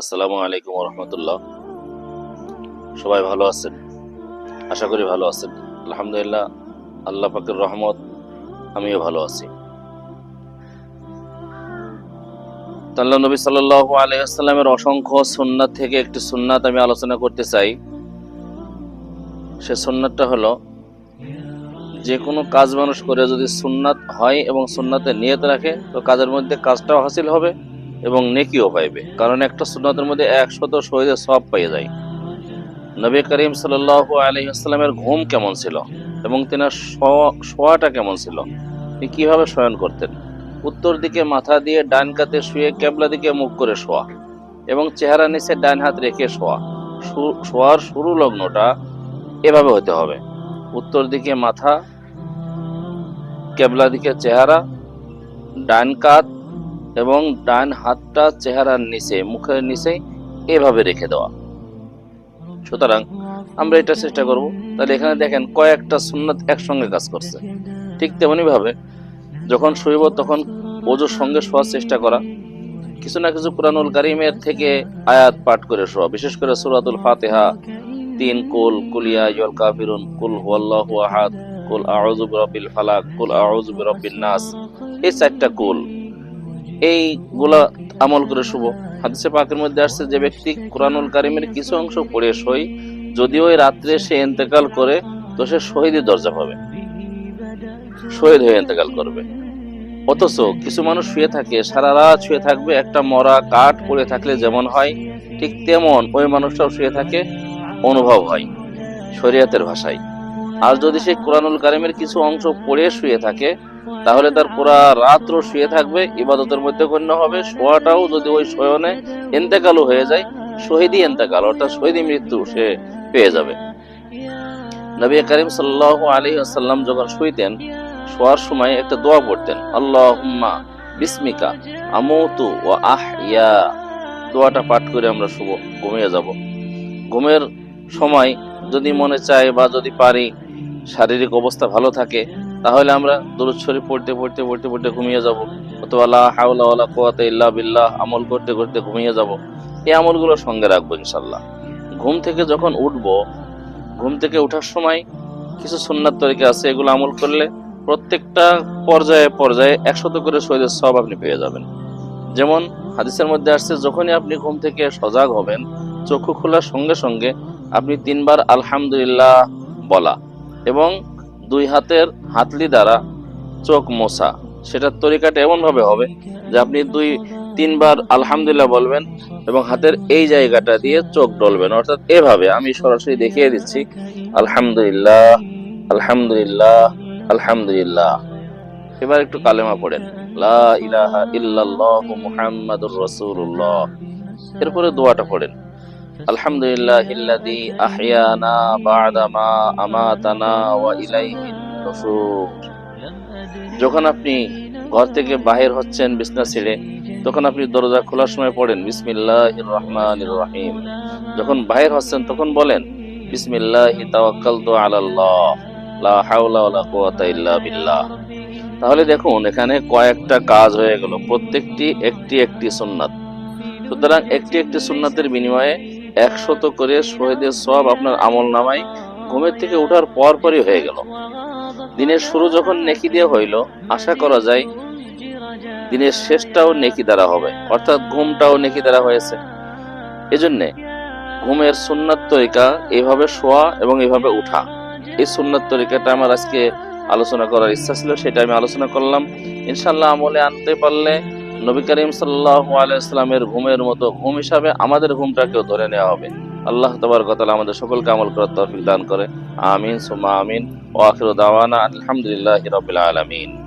আসসালামু আলাইকুম রহমতুল্লাহ। সবাই ভালো আছেন? আশা করি ভালো আছেন। আলহামদুলিল্লাহ, আল্লাহ পাকের রহমত, আমিও ভালো আছি। আল্লাহ নবী সাল্লাহ আলাইসাল্লামের অসংখ্য সুন্নাত থেকে একটি সুন্নাত আমি আলোচনা করতে চাই। সে সুন্নাতটা হলো যে কোনো কাজ মানুষ করে যদি সুন্নাত হয় এবং সুন্নাতে নিয়ত রাখে, তো কাজের মধ্যে কাজটাও হাসিল হবে। এবং নেকিও পাইবে। কারণ একটা সুন্নতের মধ্যে একশত শহীদের সব পেয়ে যায়। নবী করিম সাল্লাহ আলহিহাস্লামের ঘুম কেমন ছিল এবং তেনার শোয়া- শোয়াটা কেমন ছিল? তিনি কীভাবে শয়ন করতেন? উত্তর দিকে মাথা দিয়ে ডান কাতে শুয়ে কেবলা দিকে মুখ করে শোয়া এবং চেহারা নিচে ডান হাত রেখে শোয়া। শোয়ার শুরু লগ্নটা এভাবে হতে হবে। উত্তর দিকে মাথা, কেবলা দিকে চেহারা, ডান কাত এবং ডান হাতটা চেহারার নিচে, মুখের নিচে এভাবে রেখে দেওয়া। সুতরাং আমরা এটা চেষ্টা করব। তাহলে এখানে দেখেন কয়েকটা সুন্নাত একসঙ্গে কাজ করছে। ঠিক তেমনি ভাবে যখন শুইব তখন ওজোর সঙ্গে শোয়ার চেষ্টা করা। কিছু না কিছু কোরআনুল কারিমের থেকে আয়াত পাঠ করে শোয়া। বিশেষ করে সুরাতুল ফাতেহা, তিন, কুল কুলিয়া ইয়ল কাফিরুন, কুল হুয়াল্লাহু আহাদ, কুল আউযু বিরাব্বিল ফালাক, কুল আউযু বিরাব্বিন নাস। এই চারটা কুল এইগুলা আমল করে শুভ। হাদিসে পাকের মধ্যে আসছে যে ব্যক্তি কোরআনুল কারিমের কিছু অংশ পড়ে সই, যদিও ওই রাত্রে সে ইন্তেকাল করে, তো সে শহীদের দরজা পাবে। শহীদ হয়ে ইন্তেকাল করবে। অথচ কিছু মানুষ শুয়ে থাকে, সারা রাত শুয়ে থাকবে, একটা মরা কাঠ পড়ে থাকলে যেমন হয়, ঠিক তেমন ওই মানুষটাও শুয়ে থাকে, অনুভব হয়, শরিয়াতের ভাষায়। আর যদি সে কোরআনুল কারিমের কিছু অংশ পড়ে শুয়ে থাকে তাহলে তার পুরা রাত্র শুয়ে থাকবে, ইবাদতের মধ্যে গণ্য হবে, শোয়াটাও যদি ওই শয়নে এন্তেকালও হয়ে যায়, শহীদই এন্তেকাল, অর্থাৎ শহীদই মৃত্যু, সে পেয়ে যাবে। নবী করিম সাল্লাহ আলী আসাল্লাম যখন শুইতেন, শোয়ার সময় একটা দোয়া পড়তেন আল্লাহ বিস্মিকা আমতু ও আহ ইয়া দোয়াটা পাঠ করে আমরা শুভ ঘুমিয়ে যাব। ঘুমের সময় যদি মনে চায় বা যদি পারি, শারীরিক অবস্থা ভালো থাকে তাহলে আমরা দরুদ শরীফ পড়তে পড়তে পড়তে পড়তে ঘুমিয়ে যাব। অথবা হাওলা কুওয়াতা ইল্লা বিল্লাহ আমল করতে করতে ঘুমিয়ে যাব। এই আমলগুলো সঙ্গে রাখব ইনশাল্লাহ ঘুম থেকে যখন উঠব, ঘুম থেকে ওঠার সময় কিছু সুন্নাত তরিকা আছে, এগুলো আমল করলে প্রত্যেকটা পর্যায়ে পর্যায়ে একশত করে শহীদের সব আপনি পেয়ে যাবেন। যেমন হাদিসের মধ্যে আসছে, যখনই আপনি ঘুম থেকে সজাগ হবেন, চক্ষু খোলার সঙ্গে সঙ্গে আপনি তিনবার আলহামদুলিল্লাহ বলা এবং দুই হাতের হাতলি দ্বারা চোখ মোছা। সেটার তরিকাটা এমন ভাবে হবে যে আপনি দুই, তিনবার আলহামদুলিল্লাহ বলবেন এবং হাতের এই জায়গাটা দিয়ে চোখ ডলবেন। অর্থাৎ এভাবে আমি সরাসরি দেখিয়ে দিচ্ছি, আলহামদুলিল্লাহ আলহামদুলিল্লাহ আলহামদুলিল্লাহ। এবার একটু কালেমা পড়েন। লা ইলাহা ইল্লাল্লাহ মুহাম্মাদুর রাসূলুল্লাহ। এরপরে দোয়াটা পড়েন। আলহামদুলিল্লাহ যখন আপনি ঘর থেকে বাহির হচ্ছেন বিছনা ছেড়ে, তখন আপনি দরজা খোলার সময় পড়েন, বিসমিল্লাহির রহমানির রহিম। যখন বাহির হচ্ছেন, তখন বলেন, বিসমিল্লাহি লা হাওলা বিল্লাহ। তাহলে দেখুন, এখানে কয়েকটা কাজ হয়ে গেল। প্রত্যেকটি একটি একটি সুন্নাত। সুতরাং একটি একটি সুন্নাতের বিনিময়ে একশত করে শহীদের সব আপনার আমল নামায় ঘুমের থেকে ওঠার পর পরই হয়ে গেল। দিনের শুরু যখন নেকি দিয়ে হইল, আশা করা যায় দিনের শেষটাও নেকি দ্বারা হবে, অর্থাৎ ঘুমটাও নেকি দ্বারা হয়েছে। এজন্যে ঘুমের সুন্নাত তরিকা এইভাবে শোয়া এবং এইভাবে উঠা। এই সুন্নাত তরিকাটা আমার আজকে আলোচনা করার ইচ্ছা ছিল, সেটা আমি আলোচনা করলাম। ইনশাল্লাহ আমলে আনতে পারলে নবী করিম সাল্লাহ ঘুমের মতো ঘুম হিসাবে আমাদের ঘুমটাকেও ধরে নেওয়া হবে। আল্লাহ তবার কথা আমাদের সকলকে আমল করার তৌফিক দান করে। আমিন সুমা আমিন। ও আখির দাওয়ানা আলহামদুলিল্লাহ রবিল আলমিন।